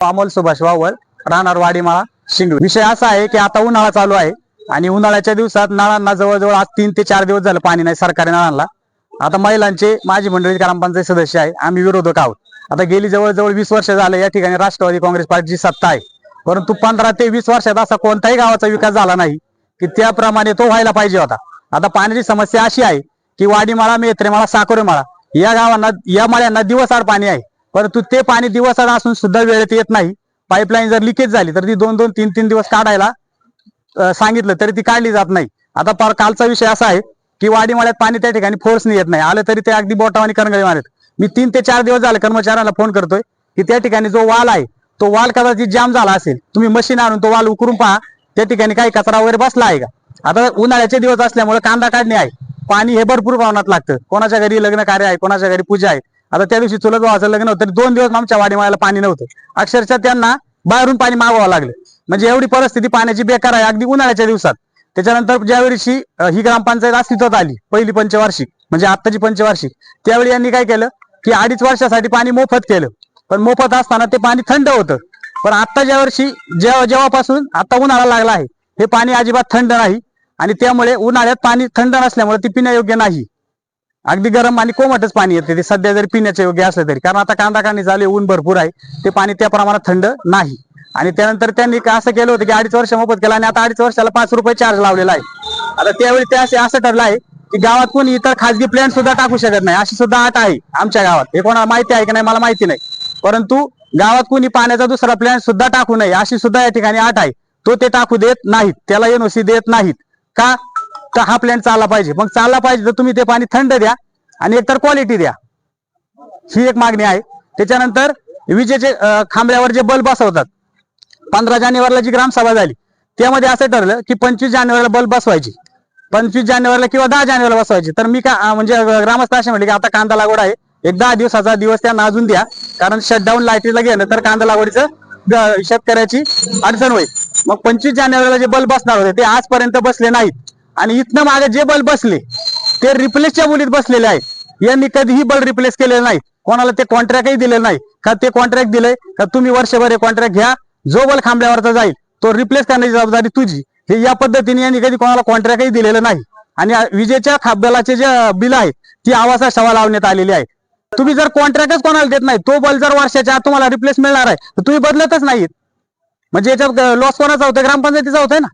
अमोल सुभाष वावर राहणार वाडीमाळा शिंगवी विषय असा आहे की आता उन्हाळा चालू आहे आणि उन्हाळ्याच्या दिवसात नळांना जवळजवळ आज तीन ते चार दिवस झालं पाणी नाही सरकारी नळांना. आता महिलांचे माझी मंडळी ग्रामपंचायत सदस्य आहे. आम्ही विरोधक आहोत. आता गेली जवळजवळ वीस वर्ष झाले या ठिकाणी राष्ट्रवादी काँग्रेस पार्टीची सत्ता आहे. परंतु पंधरा ते वीस वर्षात असा कोणताही गावाचा विकास झाला नाही की त्याप्रमाणे तो व्हायला पाहिजे होता. आता पाण्याची समस्या अशी आहे की वाडीमाळा मेत्रेमाळा साकोरेमाळा या गावांना या माळ्यांना दिवसाआड पाणी आहे. परंतु ते पाणी दिवसाला असून सुद्धा वेळेत येत नाही. पाईपलाईन जर लिकेज झाली तर ती दोन दोन तीन तीन दिवस काढायला सांगितलं तरी ती काढली जात नाही. आता पार कालचा विषय असा आहे की वाडीमाळ्यात पाणी त्या ठिकाणी फोर्सने येत नाही. आलं तरी ते अगदी बोटावानी करंगळी मारत मी तीन ते चार दिवस झाले कर्मचाऱ्यांना फोन करतोय की त्या ठिकाणी जो वाल आहे तो वाल कदाचित जाम झाला असेल. तुम्ही मशीन आणून तो वाल उकरून पहा त्या ठिकाणी काही कचरा वगैरे बसला आहे का? आता उन्हाळ्याचे दिवस असल्यामुळे कांदा काढणे आहे. पाणी हे भरपूर प्रमाणात लागतं. कोणाच्या घरी लग्न कार्य आहे कोणाच्या घरी पूजा आहे. आता त्या दिवशी चुलत भावाचं लग्न होतं. तरी दोन दिवस आमच्या वाडीमाळ्याला पाणी नव्हतं. अक्षरशः त्यांना बाहेरून पाणी मागवावं लागलं. म्हणजे एवढी परिस्थिती पाण्याची बेकार आहे. अगदी उन्हाळ्याच्या दिवसात. त्याच्यानंतर ज्या ही ग्रामपंचायत अस्तित्वात आली पहिली पंचवार्षिक म्हणजे आत्ताची पंचवार्षिक त्यावेळी यांनी काय केलं की अडीच वर्षासाठी पाणी मोफत केलं. पण मोफत असताना ते पाणी थंड होतं. पण आत्ता ज्या वर्षी जेव्हा जेव्हापासून आता उन्हाळा लागला आहे हे पाणी अजिबात थंड नाही. आणि त्यामुळे उन्हाळ्यात पाणी थंड नसल्यामुळे ती पिण्यायोग्य नाही. अगदी गरम आणि कोमटच पाणी येते ते. सध्या जरी पिण्याचे योग्य असलं तरी. कारण आता कांदा कांदी झाले ऊन भरपूर आहे. ते पाणी त्या प्रमाणात थंड नाही. आणि त्यानंतर त्यांनी असं केलं होतं की अडीच वर्ष मोफत केला आणि आता अडीच वर्षाला पाच रुपये चार्ज लावलेला आहे. आता त्यावेळी ते असे असं ठरलं आहे की गावात कोणी इतर खासगी प्लॅन सुद्धा टाकू शकत नाही. अशी सुद्धा आट आहे आमच्या गावात. हे कोणाला माहिती आहे की नाही मला माहिती नाही. परंतु गावात कोणी पाण्याचा दुसरा प्लॅन सुद्धा टाकू नये अशी सुद्धा या ठिकाणी आट आहे. तो ते टाकू देत नाहीत. त्याला एनओसी देत नाहीत. का? तर हा प्लॅन चालला पाहिजे. मग चालला पाहिजे तर तुम्ही ते पाणी थंड द्या आणि एकतर क्वालिटी द्या. ही एक मागणी आहे. त्याच्यानंतर विजेचे अं, खांबल्यावर जे बल्ब बसवतात पंधरा जानेवारीला जी ग्रामसभा झाली त्यामध्ये असं ठरलं की पंचवीस जानेवारीला बल्ब बसवायची. पंचवीस जानेवारीला किंवा दहा जानेवारीला बसवायची. तर मी का म्हणजे ग्रामस्थ असे म्हटले की आता कांदा लागवड आहे. एक दहा दिवसाचा दिवस त्यांना अजून द्या. कारण शटडाऊन लाईटीला घेणं तर कांदा लागवडीचं शेतकऱ्याची अडचण होईल. मग पंचवीस जानेवारीला जे बल्ब बसणार होते ते आजपर्यंत बसले नाहीत. आणि इथनं मागे जे बल्ब बसले ते रिप्लेसच्या मुलीत बसलेले आहे यांनी कधीही बल्ब रिप्लेस केलेले नाही. कोणाला ते कॉन्ट्रॅक्टही दिलेलं नाही. का ते कॉन्ट्रॅक्ट दिलंय का तुम्ही वर्षभर हे कॉन्ट्रॅक्ट घ्या जो बल्ब खांबल्यावरचा जाईल तो रिप्लेस करण्याची जबाबदारी तुझी. हे या पद्धतीने यांनी कधी कोणाला कॉन्ट्रॅक्टही दिलेलं नाही. आणि विजेच्या खांब्यालाचे जे बिल आहे ती आवासा शवा लावण्यात आलेली आहे तुम्ही जर कॉन्ट्रॅक्टच कोणाला देत नाही तो बल्ब जर वर्षाच्या तुम्हाला रिप्लेस मिळणार आहे तर तुम्ही बदलतच नाहीत. म्हणजे याच्यात लॉस कोणाचा होतं ग्रामपंचायतीचा होतोय ना?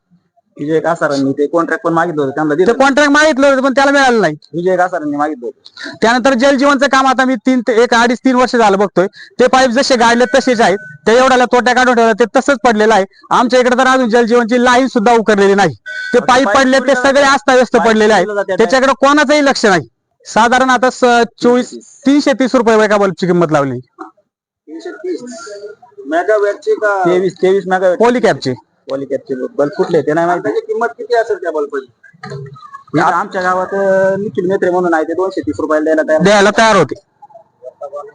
विजय कासारांनी ते कॉन्ट्रॅक्ट पण मागितलं होतं त्यांना ते दिलं कॉन्ट्रॅक्ट मागितलं होतं पण त्याला मिळालं नाही. विजय कासारांनी मागितलं होतं. त्यानंतर जलजीवनचं काम आता मी तीन ते एक अडीच तीन वर्ष झालं बघतोय. ते पाईप जसे गाडले तसेच आहेत. ते एवढ्याला तोट्या काढून ठेवला ते तसंच पडलेलं आहे. आमच्या इकडे तर अजून जलजीवनची लाईन सुद्धा उकरलेली नाही. ते पाईप पडले ते सगळे अस्ताव्यस्त पडलेले आहेत. त्याच्याकडे कोणाचंही लक्ष नाही. साधारण आता स- चोवीस तीनशे तीस. रुपये एका बल्बची किंमत लावली. मेगावॅटचे का? तेवीस तेवीस मेगावॅट. पोली कॅपची पॉलिकॅपचे बल्ब कुठले ते नाही माहिती. किंमत किती असेल त्या बल्बची आमच्या गावात अं, निखिल मेत्रे म्हणून आहे ते दोनशे तीस रुपयाला द्यायला तयार. द्यायला तयार होते.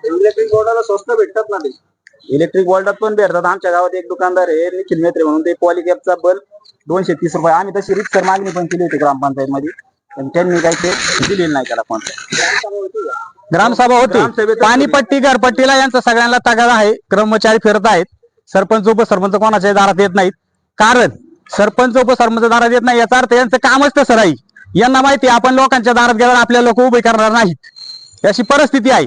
इलेक्ट्रिक बोर्डाला स्वस्त भेटतात ना ते. इलेक्ट्रिक बोर्डात पण भेटतात. आमच्या गावात एक दुकानदार आहे निखिल मेत्रे म्हणून. ते पॉलिकॅपचा बल्ब दोनशे तीस रुपये. आम्ही तशी रितसर मागणी पण केली होती ग्रामपंचायत मध्ये पण त्यांनी काही ते दिलेलं नाही त्याला कॉन्ट्रॅक्ट ग्रामसभा होती ग्रामसभेत पाणीपट्टी घरपट्टीला यांचा सगळ्यांना तगादा आहे. कर्मचारी फिरत आहेत. सरपंच उपसरपंच कोणाच्या दारात येत नाहीत. कारण सरपंच उपसरपंच दारात येत नाही याचा अर्थ यांचं कामच तसं राहील. यांना माहिती आपण लोकांच्या दारात गेल्यावर आपल्या लोक उभे करणार नाहीत. अशी परिस्थिती आहे.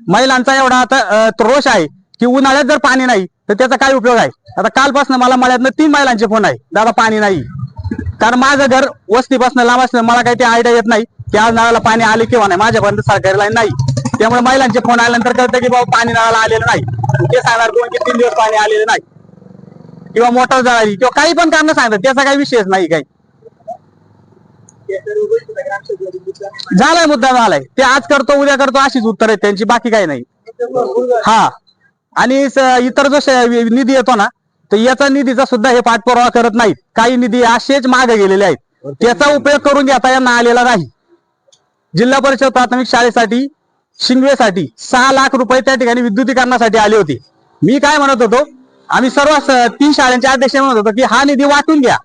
महिलांचा एवढा आता रोष आहे की उन्हाळ्यात जर पाणी नाही तर त्याचा काय उपयोग आहे? आता कालपासून मला मळ्यातनं तीन महिलांचे फोन आहे. दादा पाणी नाही. कारण माझं घर वस्तीपासून लांब असणं मला काही ते आयडिया येत नाही की आज नळाला पाणी आले किंवा नाही. माझ्यापर्यंत सरकारी लाईन नाही. त्यामुळे महिलांचे फोन आल्यानंतर कळतं की बाबा पाणी नळाला आलेलं नाही. ते सांगणार दोन की तीन दिवस पाणी आलेलं नाही. किंवा मोटर जळाली किंवा काही पण कारण सांगतात त्याचा काही विषयच नाही काही. झालाय मुद्दा झालाय. ते आज करतो उद्या करतो अशीच उत्तर आहेत त्यांची बाकी काही नाही. हा. आणि इतर जो निधी येतो ना तर याचा निधीचा सुद्धा हे पाठपुरावा करत नाहीत. काही निधी असेच मागे गेलेले आहेत. त्याचा उपयोग करून घेता यांना आलेला नाही. जिल्हा परिषद प्राथमिक शाळेसाठी शिंगवेसाठी सहा लाख रुपये त्या ठिकाणी विद्युतीकरणासाठी आले होते. मी काय म्हणत होतो आम्ही सर्व तीन शाळांच्या अध्यक्ष म्हणत होतो की हा निधी वाटून घ्या.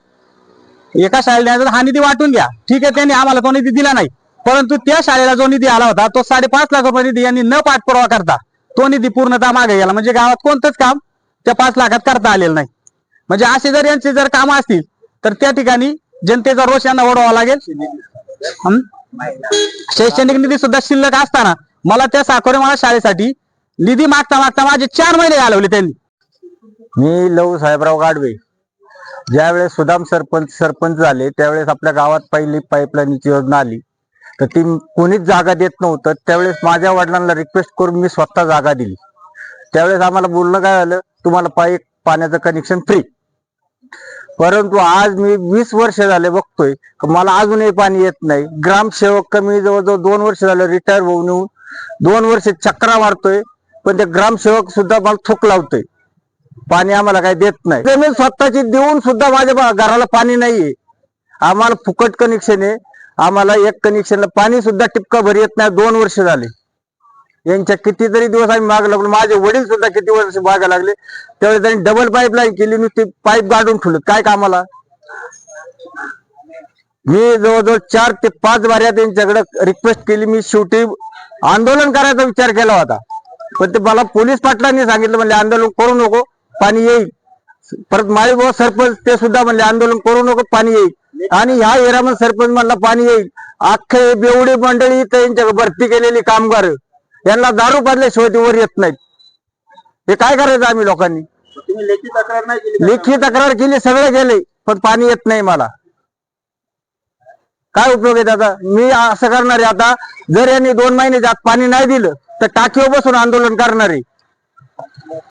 एका शाळेला हा निधी वाटून घ्या. ठीक आहे त्यांनी आम्हाला तो निधी दिला नाही. परंतु त्या शाळेला जो निधी आला होता तो साडेपाच लाख रुपये निधी यांनी न पाठपुरावा करता तो निधी पूर्णतः मागे गेला. म्हणजे गावात कोणतंच काम त्या पाच लाखात करता आलेलं नाही. म्हणजे असे जर यांचे जर काम असतील तर त्या ठिकाणी जनतेचा रोष यांना ओढवावा लागेल. शैक्षणिक निधी सुद्धा शिल्लक असताना मला त्या साखोरे मला शाळेसाठी निधी मागता मागता माझे चार महिने घालवले त्यांनी. मी लहू साहेबराव गाडवे. ज्यावेळेस सुदाम सरपंच सरपंच झाले त्यावेळेस आपल्या गावात पहिली पाईपलाईनची योजना आली. तर ती कोणीच जागा देत नव्हतं. त्यावेळेस माझ्या वडिलांना रिक्वेस्ट करून मी स्वतः जागा दिली. त्यावेळेस आम्हाला बोलणं काय झालं? तुम्हाला पाईप पाण्याचं कनेक्शन फ्री परंतु आज मी वीस वर्ष झाले बघतोय. मला अजूनही पाणी येत नाही. ग्रामसेवक कमी जवळजवळ दोन वर्ष झालं रिटायर होऊन येऊन. दोन वर्ष चक्रा मारतोय. पण ते ग्रामसेवक सुद्धा मला थूक लावतोय. पाणी आम्हाला काही देत नाही. जमीन स्वतःची देऊन सुद्धा माझ्या घराला पाणी नाहीये. आम्हाला फुकट कनेक्शन आहे. आम्हाला एक कनेक्शनला पाणी सुद्धा टिपका भर येत नाही. दोन वर्ष झाले. यांच्या कितीतरी दिवस आम्ही माग लागलो. माझे वडील सुद्धा किती वर्ष मागे लागले. त्यावेळेस त्यांनी डबल पाईपलाईन केली. नुसती पाईप गाडून ठेवलं. काय कामाला? मी जवळजवळ चार ते पाच बाऱ्या त्यांच्याकडे रिक्वेस्ट केली. मी शेवटी आंदोलन करायचा विचार केला होता. पण ते मला पोलीस पाटलांनी सांगितलं. म्हणजे आंदोलन करू नको. पाणी येईल. परत माळीभाऊ सरपंच ते सुद्धा म्हणले आंदोलन करू नको पाणी येईल. आणि ह्या एरियामध्ये सरपंच म्हणला पाणी येईल. अख्खे बेवडी मंडळी त्यांच्या भरती केलेली कामगार यांना दारू पाजल्याशिवाय वर येत नाहीत. हे काय करायचं आम्ही लोकांनी? लेखी तक्रार नाही? लेखी तक्रार केली सगळं केले पण पाणी येत नाही मला. काय उपयोग आहे त्याचा मी असं करणार आहे आता जर यांनी दोन महिने जात पाणी नाही दिलं तर टाकीवर बसून आंदोलन करणार आहे.